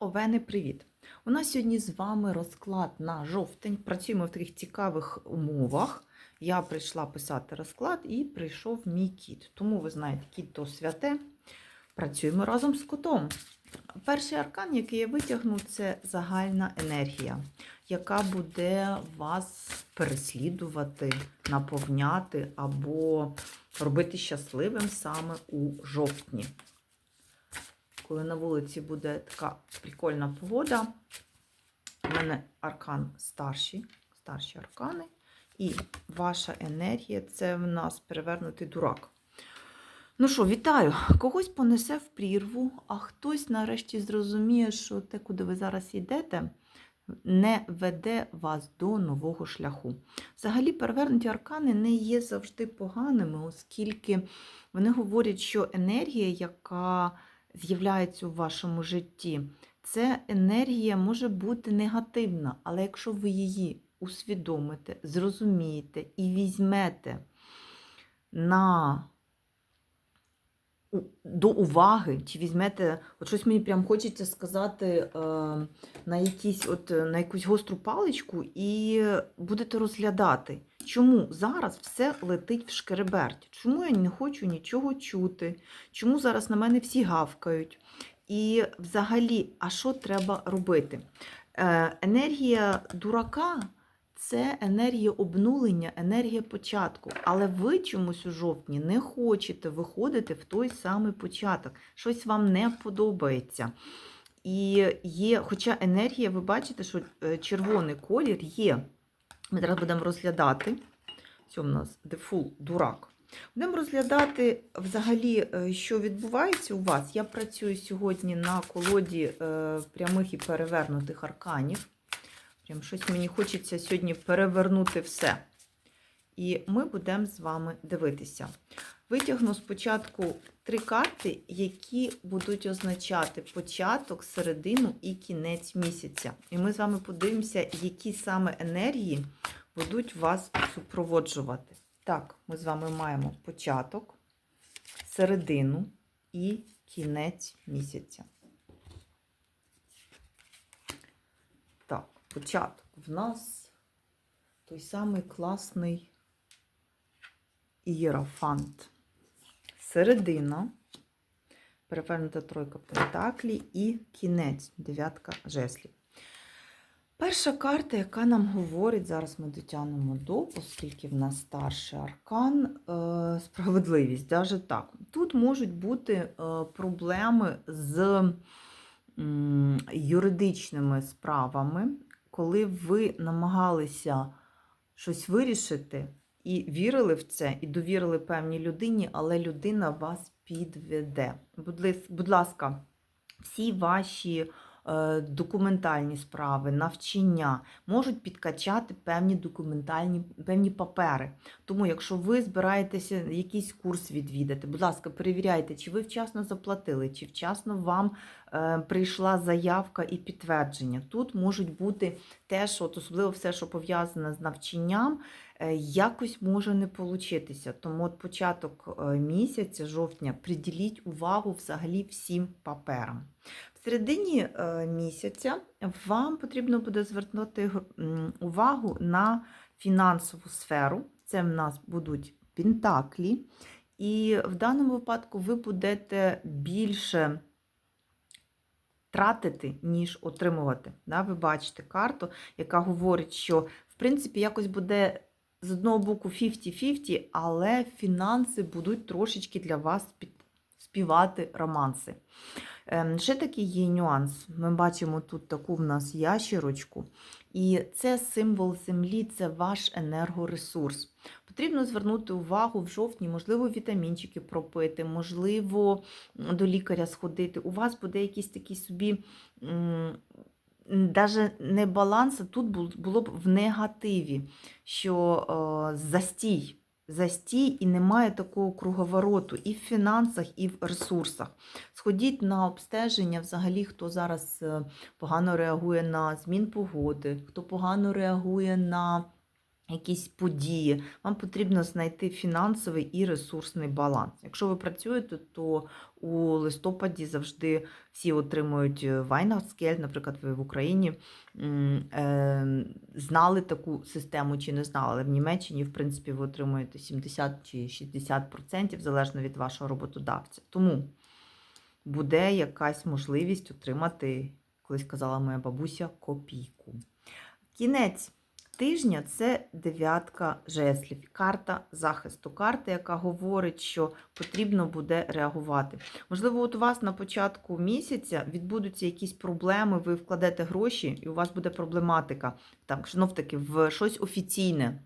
Овени, привіт! У нас сьогодні з вами розклад на жовтень. Працюємо в таких цікавих умовах. Я прийшла писати розклад і прийшов мій кіт. Тому ви знаєте, кіт то святе. Працюємо разом з котом. Перший аркан, який я витягну, це загальна енергія, яка буде вас переслідувати, наповняти або робити щасливим саме у жовтні коли на вулиці буде така прикольна погода. У мене аркан старші, старші аркани. І ваша енергія це в нас перевернутий дурак. Ну що, вітаю! Когось понесе в прірву, а хтось нарешті зрозуміє, що те, куди ви зараз йдете, не веде вас до нового шляху. Взагалі, перевернуті аркани не є завжди поганими, оскільки вони говорять, що енергія, яка з'являється у вашому житті, це енергія може бути негативна, але якщо ви її усвідомите, зрозумієте і візьмете на до уваги, чи візьмете, от щось мені прям хочеться сказати е, на якісь, от, на якусь гостру паличку, і будете розглядати, чому зараз все летить в шкереберть, чому я не хочу нічого чути, чому зараз на мене всі гавкають. І взагалі, а що треба робити? Е, енергія дурака це енергія обнулення, енергія початку. Але ви чомусь у жовтні не хочете виходити в той самий початок. Щось вам не подобається. І є, хоча енергія, ви бачите, що е, червоний колір є. Ми зараз будемо розглядати. Це у нас дефул дурак. Будемо розглядати взагалі, е, що відбувається у вас. Я працюю сьогодні на колоді е, прямих і перевернутих арканів. Прям щось мені хочеться сьогодні перевернути все. І ми будемо з вами дивитися. Витягну спочатку три карти, які будуть означати початок, середину і кінець місяця. І ми з вами подивимося, які саме енергії будуть вас супроводжувати. Так, ми з вами маємо початок, середину і кінець місяця. Так, початок в нас той самий класний ієрофант. Середина, перевернута тройка пентаклі і кінець дев'ятка жеслів. Перша карта, яка нам говорить, зараз ми дотягнемо до, оскільки в нас старший аркан, е, справедливість. Даже так. Тут можуть бути е, проблеми з юридичними справами, коли ви намагалися щось вирішити і вірили в це, і довірили певній людині, але людина вас підведе. Будь ласка, всі ваші. Е, документальні справи, навчання можуть підкачати певні документальні певні папери. Тому, якщо ви збираєтеся якийсь курс відвідати, будь ласка, перевіряйте, чи ви вчасно заплатили, чи вчасно вам е, прийшла заявка і підтвердження. Тут можуть бути теж, от особливо все, що пов'язане з навчанням. Е, якось може не получитися. Тому от початок місяця, жовтня, приділіть увагу взагалі всім паперам. В середині е, місяця вам потрібно буде звернути увагу на фінансову сферу. Це в нас будуть пентаклі. І в даному випадку ви будете більше тратити, ніж отримувати. Ви бачите карту, яка говорить, що, в принципі, якось буде з одного боку 50-50, але фінанси будуть трошечки для вас співати романси. Ем, ще такий є нюанс. Ми бачимо тут таку в нас ящерочку, і це символ землі, це ваш енергоресурс. Потрібно звернути увагу в жовтні, можливо, вітамінчики пропити, можливо, до лікаря сходити. У вас буде якийсь такий собі. Навіть не баланс, а тут було б в негативі, що о, застій застій і немає такого круговороту і в фінансах, і в ресурсах. Сходіть на обстеження, взагалі, хто зараз е, погано реагує на змін погоди, хто погано реагує на якісь події. Вам потрібно знайти фінансовий і ресурсний баланс. Якщо ви працюєте, то у листопаді завжди всі отримують Weihnachtsgeld, наприклад, ви в Україні е, знали таку систему чи не знали, але в Німеччині, в принципі, ви отримуєте 70 чи 60%, залежно від вашого роботодавця. Тому буде якась можливість отримати, колись казала моя бабуся, копійку. Кінець тижня це дев'ятка жеслів, карта захисту, карта, яка говорить, що потрібно буде реагувати. Можливо, от у вас на початку місяця відбудуться якісь проблеми, ви вкладете гроші, і у вас буде проблематика. Там, знов таки, в щось офіційне.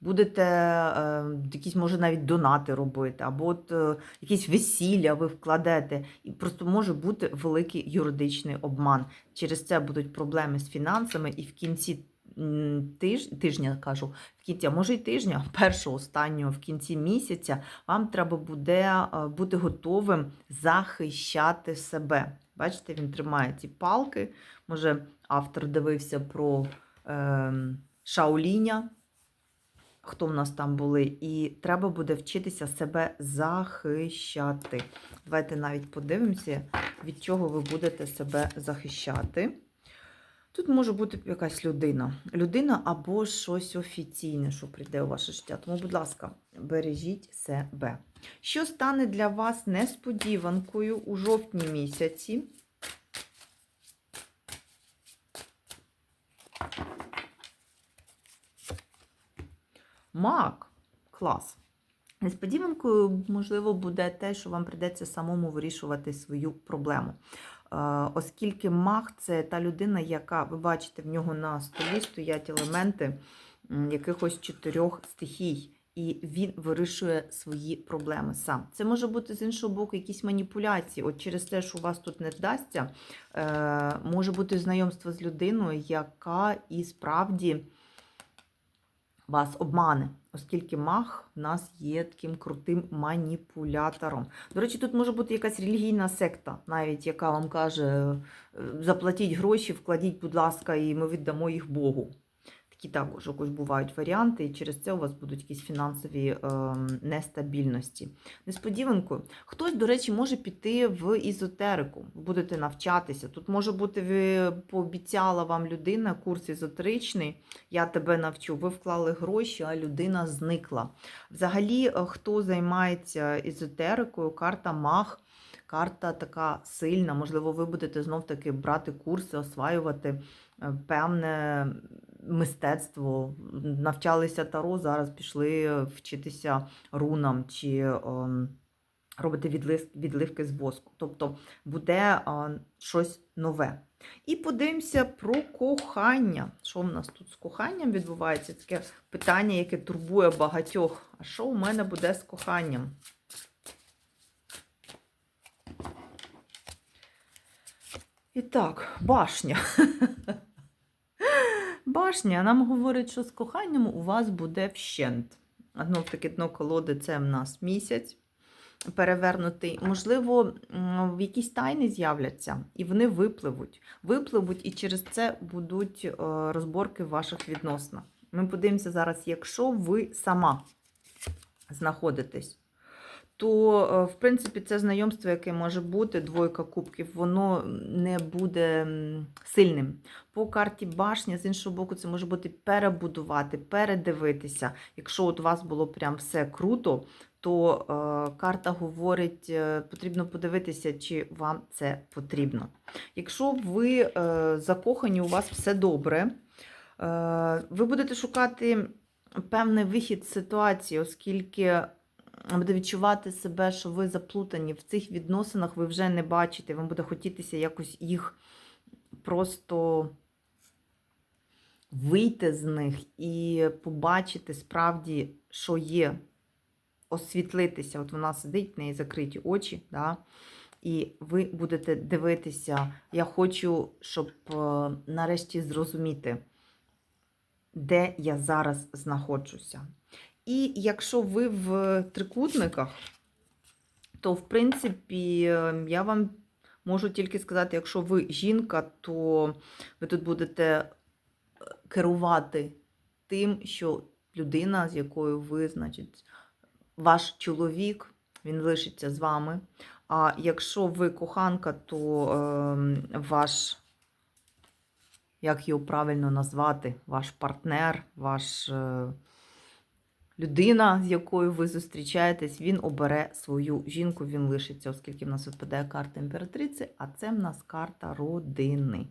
Будете е, якісь, може, навіть донати робити, або от, е, якісь весілля ви вкладете, і просто може бути великий юридичний обман. Через це будуть проблеми з фінансами, і в кінці тиж, тижня кажу, в кінці, а може й тижня, першого, останнього, в кінці місяця, вам треба буде е, бути готовим захищати себе. Бачите, він тримає ці палки. Може, автор дивився про е, Шаоліня хто в нас там були, і треба буде вчитися себе захищати. Давайте навіть подивимося, від чого ви будете себе захищати. Тут може бути якась людина. Людина або щось офіційне, що прийде у ваше життя. Тому, будь ласка, бережіть себе. Що стане для вас несподіванкою у жовтні місяці? Мак. Клас. Несподіванкою, можливо, буде те, що вам прийдеться самому вирішувати свою проблему. Е, Оскільки маг це та людина, яка, ви бачите, в нього на столі стоять елементи якихось чотирьох стихій, і він вирішує свої проблеми сам. Це може бути з іншого боку якісь маніпуляції. От через те, що у вас тут не вдасться, е, може бути знайомство з людиною, яка і справді вас обмане, оскільки мах в нас є таким крутим маніпулятором. До речі, тут може бути якась релігійна секта, навіть яка вам каже: е, заплатіть гроші, вкладіть, будь ласка, і ми віддамо їх Богу. Такі також якось бувають варіанти, і через це у вас будуть якісь фінансові е, нестабільності. Несподіванкою, хтось, до речі, може піти в ізотерику, будете навчатися. Тут може бути, ви пообіцяла вам людина курс езотеричний, я тебе навчу. Ви вклали гроші, а людина зникла. Взагалі, е, хто займається езотерикою, карта маг. Карта така сильна, можливо, ви будете знов-таки брати курси, осваювати е, певне мистецтво. Навчалися таро, зараз пішли вчитися рунам чи ем, робити відлив, відливки з воску. Тобто буде е, щось нове. І подивимося про кохання. Що в нас тут з коханням відбувається? Таке питання, яке турбує багатьох. А що у мене буде з коханням? І так, башня. Башня нам говорить, що з коханням у вас буде вщент. Знов таки дно колоди це в нас місяць перевернутий. Можливо, якісь тайни з'являться, і вони випливуть. Випливуть, і через це будуть е, розборки в ваших відносинах. Ми подивимося зараз, якщо ви сама знаходитесь то, е, в принципі, це знайомство, яке може бути, двойка кубків, воно не буде сильним. По карті башня, з іншого боку, це може бути перебудувати, передивитися. Якщо от у вас було прям все круто, то е, карта говорить, е, потрібно подивитися, чи вам це потрібно. Якщо ви е, закохані, у вас все добре, е, ви будете шукати певний вихід з ситуації, оскільки буде відчувати себе, що ви заплутані в цих відносинах, ви вже не бачите, вам буде хотітися якось їх просто вийти з них і побачити справді, що є, освітлитися. От вона сидить, в неї закриті очі, да? і ви будете дивитися. Я хочу, щоб е, нарешті зрозуміти, де я зараз знаходжуся. І якщо ви в трикутниках, то, в принципі, е, я вам можу тільки сказати, якщо ви жінка, то ви тут будете е, керувати тим, що людина, з якою ви, значить, ваш чоловік, він лишиться з вами. А якщо ви коханка, то е, ваш, як його правильно назвати, ваш партнер, ваш е, людина, з якою ви зустрічаєтесь, він обере свою жінку, він лишиться, оскільки в нас випадає карта імператриці, а це в нас карта родини.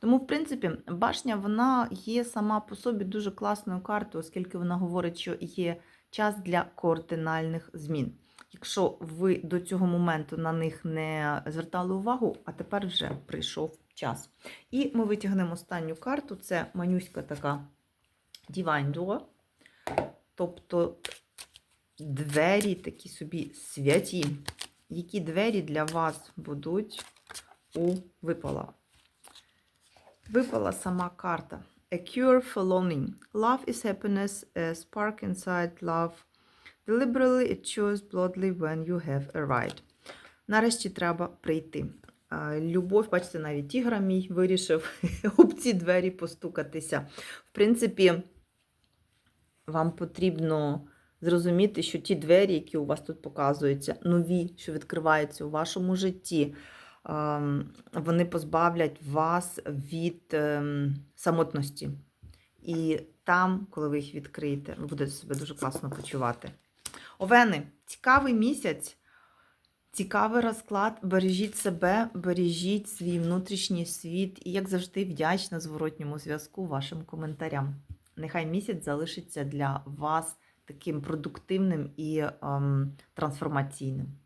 Тому, в принципі, башня вона є сама по собі дуже класною картою, оскільки вона говорить, що є час для координальних змін. Якщо ви до цього моменту на них не звертали увагу, а тепер вже прийшов час. І ми витягнемо останню карту це манюська така Divine Door. Тобто двері такі собі святі. Які двері для вас будуть у випала? Випала сама карта. A cure for longing. Love is happiness, a spark inside love. Deliberately it shows bloodly when you have arrived. Нарешті треба прийти. Любов, бачите, навіть тігра мій вирішив об ці двері постукатися. В принципі, вам потрібно зрозуміти, що ті двері, які у вас тут показуються, нові, що відкриваються у вашому житті, ем, вони позбавлять вас від ем, самотності. І там, коли ви їх відкриєте, ви будете себе дуже класно почувати. Овени, цікавий місяць, цікавий розклад. Бережіть себе, бережіть свій внутрішній світ і, як завжди, вдячна зворотньому зв'язку вашим коментарям. Нехай місяць залишиться для вас таким продуктивним і ем, трансформаційним.